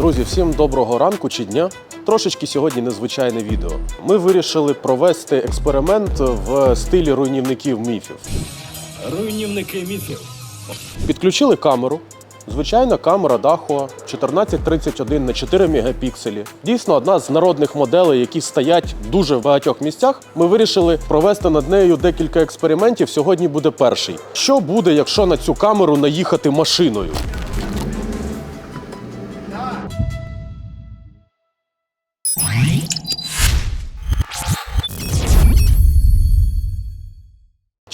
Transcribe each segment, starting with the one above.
Друзі, всім доброго ранку чи дня. Трошечки сьогодні незвичайне відео. Ми вирішили провести експеримент в стилі руйнівників міфів. Руйнівники міфів. Підключили камеру. Звичайна камера Dahua 1431 на 4 мегапікселі. Дійсно, одна з народних моделей, які стоять дуже в багатьох місцях. Ми вирішили провести над нею декілька експериментів. Сьогодні буде перший. Що буде, якщо на цю камеру наїхати машиною?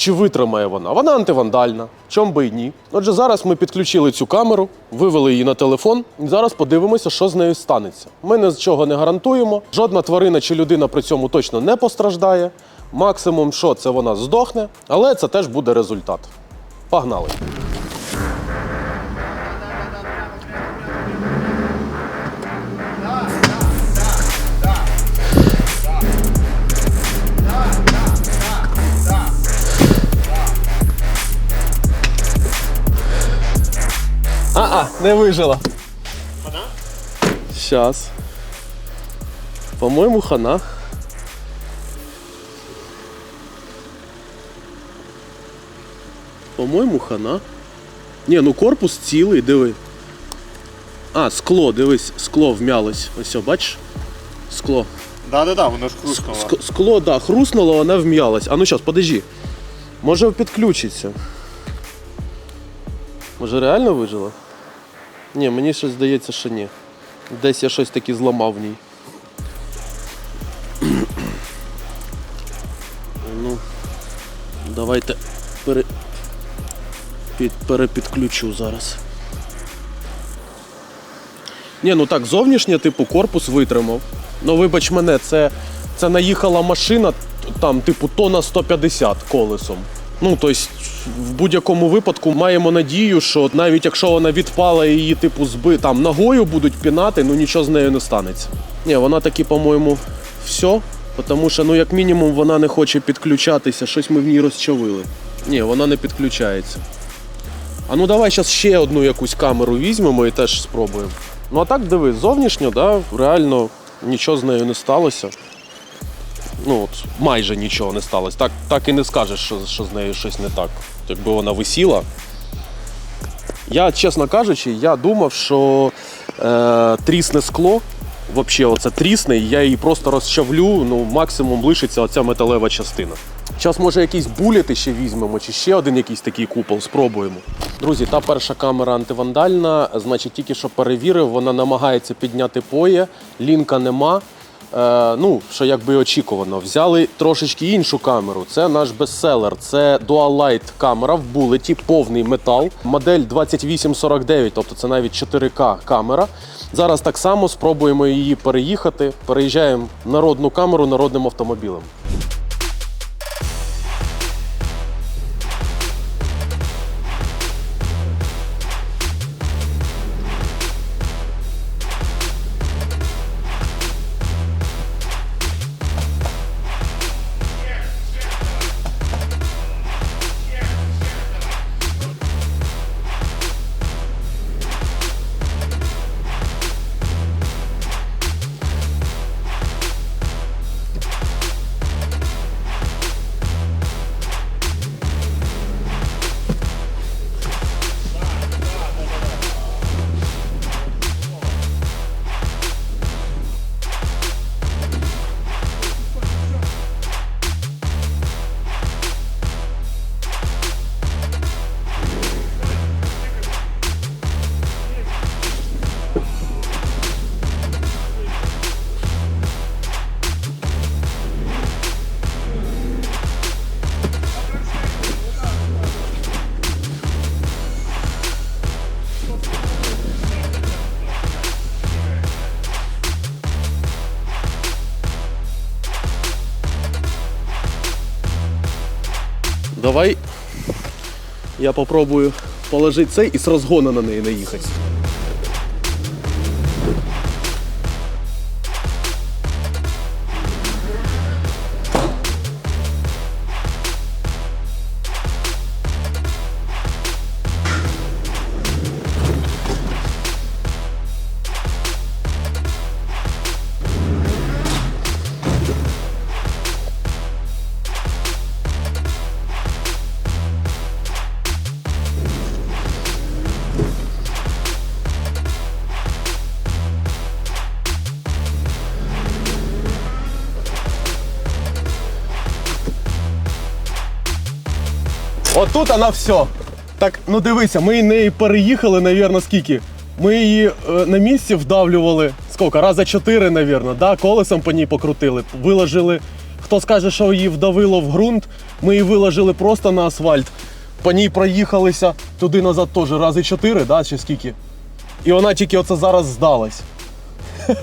Чи витримає вона? Вона антивандальна. Чом би й ні. Отже, зараз ми підключили цю камеру, вивели її на телефон. І зараз подивимося, що з нею станеться. Ми нічого не гарантуємо. Жодна тварина чи людина при цьому точно не постраждає. Максимум, що це вона здохне, але це теж буде результат. Погнали. А-а, не вижила. Хана? Щас. По-моєму, хана. По-моєму, хана. Ні, ну корпус цілий, диви. А, скло, дивись, скло вмялось. Ось, бачиш? Скло. Да-да-да, воно ж хрустнуло. Ск- скло, да, хрустнуло, вона вм'ялась. А ну зараз, подожди. Може підключиться. Може реально вижила? Ні, мені щось здається, що ні. Десь я щось таки зламав в ній. Ну, давайте пере... під... перепідключу зараз. Ні, ну так, зовнішнє, типу, корпус витримав. Ну, вибач мене, це, це наїхала машина, там, типу, тонна 150 колесом. Ну, тобто, в будь-якому випадку маємо надію, що навіть якщо вона відпала її, типу, зби там ногою будуть пінати, ну нічого з нею не станеться. Ні, вона таки, по-моєму, все. Тому що, ну, як мінімум, вона не хоче підключатися, щось ми в ній розчавили. Ні, вона не підключається. А ну давай зараз ще одну якусь камеру візьмемо і теж спробуємо. Ну а так диви, зовнішньо, да, реально нічого з нею не сталося. Ну, от, майже нічого не сталося. Так, так і не скажеш, що, що з нею щось не так. Якби вона висіла. Я, чесно кажучи, я думав, що е, трісне скло, взагалі оце трісне, і я її просто розчавлю, ну, максимум лишиться оця металева частина. Зараз, може, якісь булети ще візьмемо, чи ще один якийсь такий купол, спробуємо. Друзі, та перша камера антивандальна, значить, тільки що перевірив, вона намагається підняти поє, лінка нема. Е, ну, що якби очікувано. Взяли трошечки іншу камеру. Це наш бестселер. Це Dual Light камера в булеті, повний метал. Модель 2849, тобто це навіть 4К камера. Зараз так само спробуємо її переїхати. Переїжджаємо народну камеру народним автомобілем. Я попробую положити цей і з розгону на неї наїхати. Отут вона все. Так, ну дивися, ми неї переїхали, навірно, скільки? Ми її е, на місці вдавлювали. Скільки? Раза чотири, навірно, да? колесом по ній покрутили, виложили. Хто скаже, що її вдавило в ґрунт, ми її виложили просто на асфальт. По ній проїхалися туди назад теж рази чотири, да? чи скільки? І вона тільки оце зараз здалась.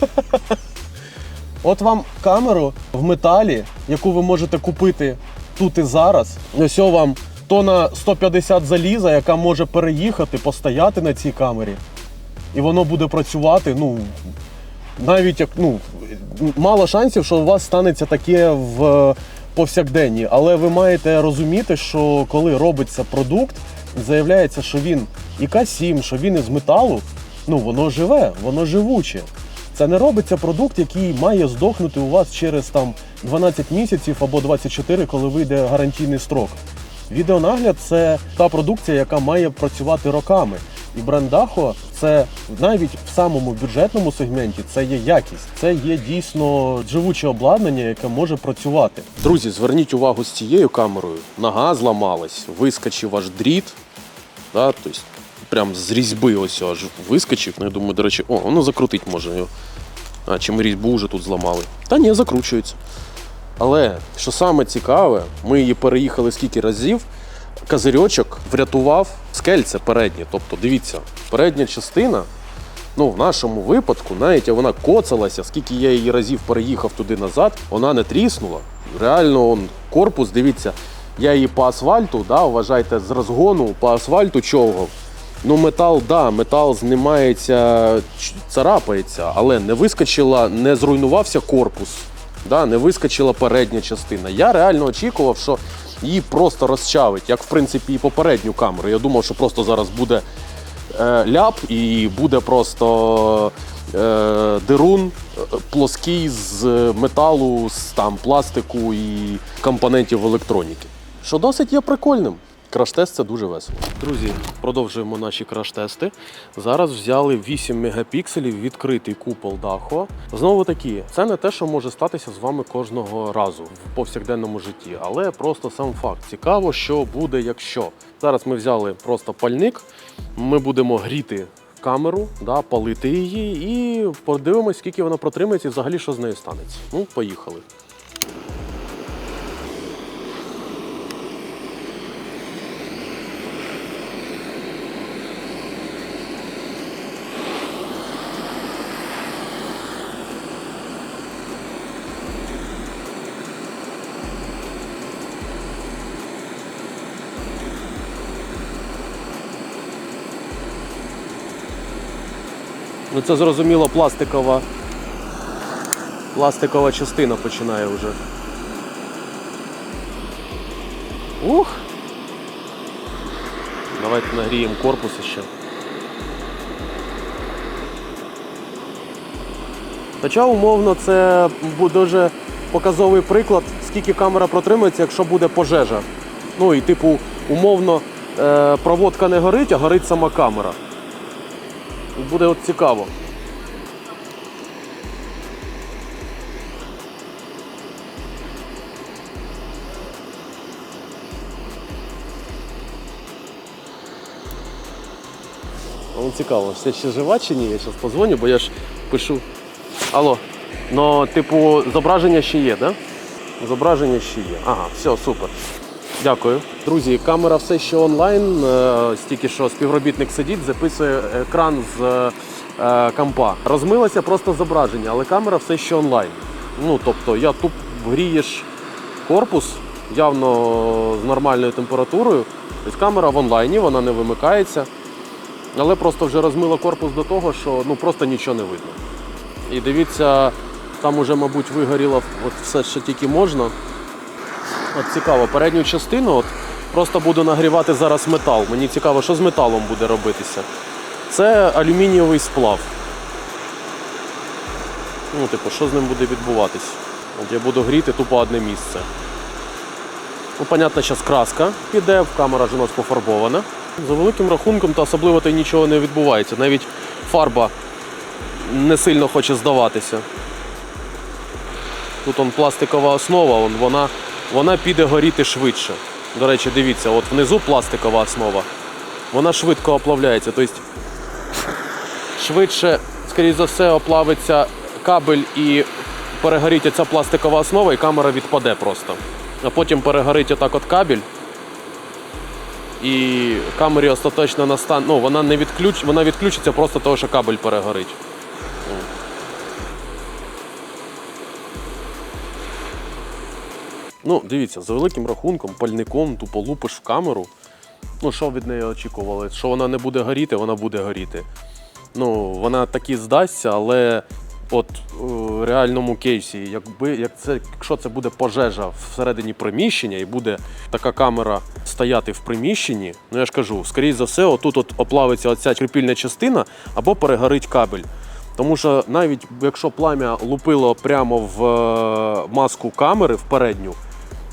От вам камеру в металі, яку ви можете купити тут і зараз. Ось вам тона 150 заліза, яка може переїхати, постояти на цій камері. І воно буде працювати. Ну, навіть як ну, мало шансів, що у вас станеться таке в е, повсякденні. Але ви маєте розуміти, що коли робиться продукт, заявляється, що він і К7, що він із металу, ну воно живе, воно живуче. Це не робиться продукт, який має здохнути у вас через там 12 місяців або 24, коли вийде гарантійний строк. Відеонагляд це та продукція, яка має працювати роками. І бренд Дахо це навіть в самому бюджетному сегменті це є якість, це є дійсно живуче обладнання, яке може працювати. Друзі, зверніть увагу з цією камерою. Нога зламалась, вискочив аж дріт. Да, тобто прям з різьби ось аж вискочив. Ну, я думаю, до речі, о, воно закрутить може. А чи ми різьбу вже тут зламали? Та ні, закручується. Але що саме цікаве, ми її переїхали скільки разів. Козирьочок врятував скельце переднє. Тобто, дивіться, передня частина, ну в нашому випадку, навіть вона коцалася, скільки я її разів переїхав туди назад, вона не тріснула. Реально, он, корпус, дивіться, я її по асфальту, да, вважайте, з розгону по асфальту човгав. Ну, метал, да, метал знімається, царапається, але не вискочила, не зруйнувався корпус, да, не вискочила передня частина. Я реально очікував, що її просто розчавить, як в принципі і попередню камеру. Я думав, що просто зараз буде е, ляп і буде просто е, дирун е, плоский з металу, з там пластику і компонентів електроніки. Що досить є прикольним. Краш-тест це дуже весело. Друзі, продовжуємо наші краш-тести. Зараз взяли 8 мегапікселів, відкритий купол Дахо. Знову таки, це не те, що може статися з вами кожного разу в повсякденному житті, але просто сам факт. Цікаво, що буде, якщо. Зараз ми взяли просто пальник, ми будемо гріти камеру, да, палити її і подивимось, скільки вона протримається і взагалі що з нею станеться. Ну, поїхали. Ну це зрозуміло пластикова. Пластикова частина починає вже. Ух! Давайте нагріємо корпус ще. Хоча умовно це буде дуже показовий приклад, скільки камера протримається, якщо буде пожежа. Ну і типу, умовно, е, проводка не горить, а горить сама камера. Буде от цікаво. Ну, цікаво, все ще жива чи ні? Я зараз позвоню, бо я ж пишу. Алло. Ну, типу, зображення ще є, так? Да? Зображення ще є. Ага, все, супер. Дякую. Друзі, камера все ще онлайн. Е, Стільки що співробітник сидить, записує екран з е, компа. Розмилося просто зображення, але камера все ще онлайн. Ну, тобто, я тут грієш корпус явно з нормальною температурою. Тобто камера в онлайні, вона не вимикається. Але просто вже розмило корпус до того, що ну, просто нічого не видно. І дивіться, там уже, мабуть, вигоріло от все, що тільки можна. От цікаво, передню частину от, просто буду нагрівати зараз метал. Мені цікаво, що з металом буде робитися. Це алюмінієвий сплав. Ну, типу, що з ним буде відбуватись? От я буду гріти тупо одне місце. Ну, понятно, зараз краска піде, камера ж у нас пофарбована. За великим рахунком, та особливо то нічого не відбувається. Навіть фарба не сильно хоче здаватися. Тут он пластикова основа, он, вона, вона піде горіти швидше. До речі, дивіться, от внизу пластикова основа, вона швидко оплавляється. Тобто швидше, скоріш за все, оплавиться кабель і перегорить ця пластикова основа, і камера відпаде просто. А потім перегорить отак от кабель. І камері остаточно настане. Ну, вона не відключ... вона відключиться просто того, що кабель перегорить. Ну, дивіться, за великим рахунком, пальником тупо лупиш в камеру. Ну, що від неї очікували? Що вона не буде горіти, вона буде горіти. Ну, вона таки здасться, але от е, в реальному кейсі, якби як це, якщо це буде пожежа всередині приміщення і буде така камера стояти в приміщенні, ну я ж кажу, скоріш за все, отут от оплавиться оця кріпільна частина або перегорить кабель. Тому що навіть якщо плам'я лупило прямо в е, маску камери в передню,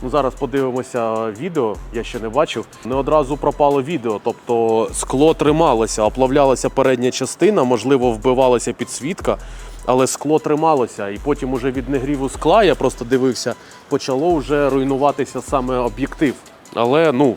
Ну, зараз подивимося відео, я ще не бачив. Не одразу пропало відео, тобто скло трималося, оплавлялася передня частина, можливо, вбивалася підсвітка, але скло трималося. І потім уже від негріву скла, я просто дивився, почало вже руйнуватися саме об'єктив. Але ну.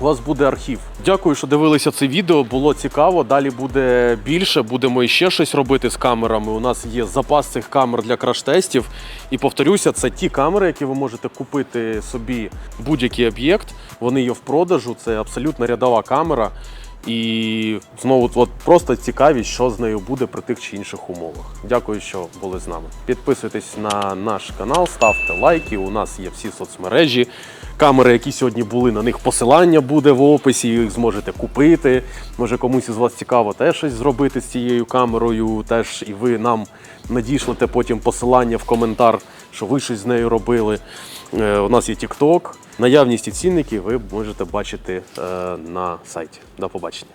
У вас буде архів. Дякую, що дивилися це відео. Було цікаво. Далі буде більше. Будемо іще щось робити з камерами. У нас є запас цих камер для краш-тестів. І повторюся, це ті камери, які ви можете купити собі будь-який об'єкт. Вони є в продажу. Це абсолютно рядова камера. І знову от просто цікавість, що з нею буде при тих чи інших умовах. Дякую, що були з нами. Підписуйтесь на наш канал, ставте лайки. У нас є всі соцмережі. Камери, які сьогодні були, на них посилання буде в описі, їх зможете купити. Може комусь із вас цікаво теж щось зробити з цією камерою. Теж і ви нам надішлете потім посилання в коментар, що ви щось з нею робили. Е, У нас є TikTok. Наявність і цінники ви можете бачити е, на сайті. До побачення.